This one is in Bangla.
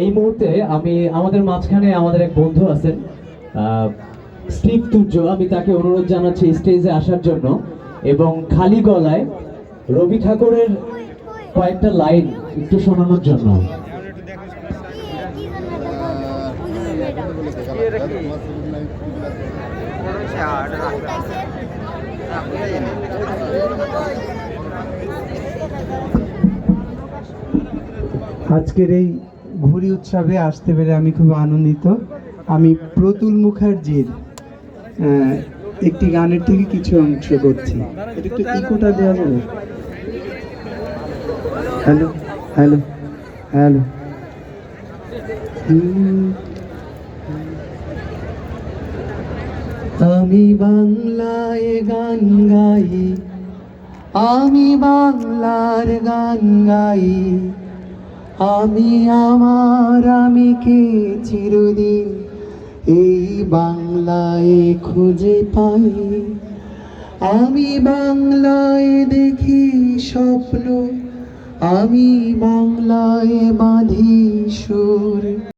এই মুহূর্তে আমি আমাদের মাঝখানে আমাদের এক বন্ধু আছেন স্টিভ তুর্য। আমি তাকে অনুরোধ জানাচ্ছি স্টেজে আসার জন্য এবং খালি গলায় রবি ঠাকুরের কয়েকটা লাইন একটু শোনানোর জন্য। আজকের এই ঘুড়ি উৎসবে আসতে পেরে আমি খুব আনন্দিত। আমি প্রতুল মুখার্জির একটি গানের থেকে কিছু অংশ করছি। এটা একটু ইকোটা দেওয়া যাবে? Hello hello hello. আমি বাংলায় গান গাই, আমি বাংলার গান গাই। আমি আমার, আমি কে চিরদিন এই বাংলায় খুঁজে পাই? আমি বাংলায় দেখি স্বপ্ন, আমি বাংলায় বাঁধি সুর।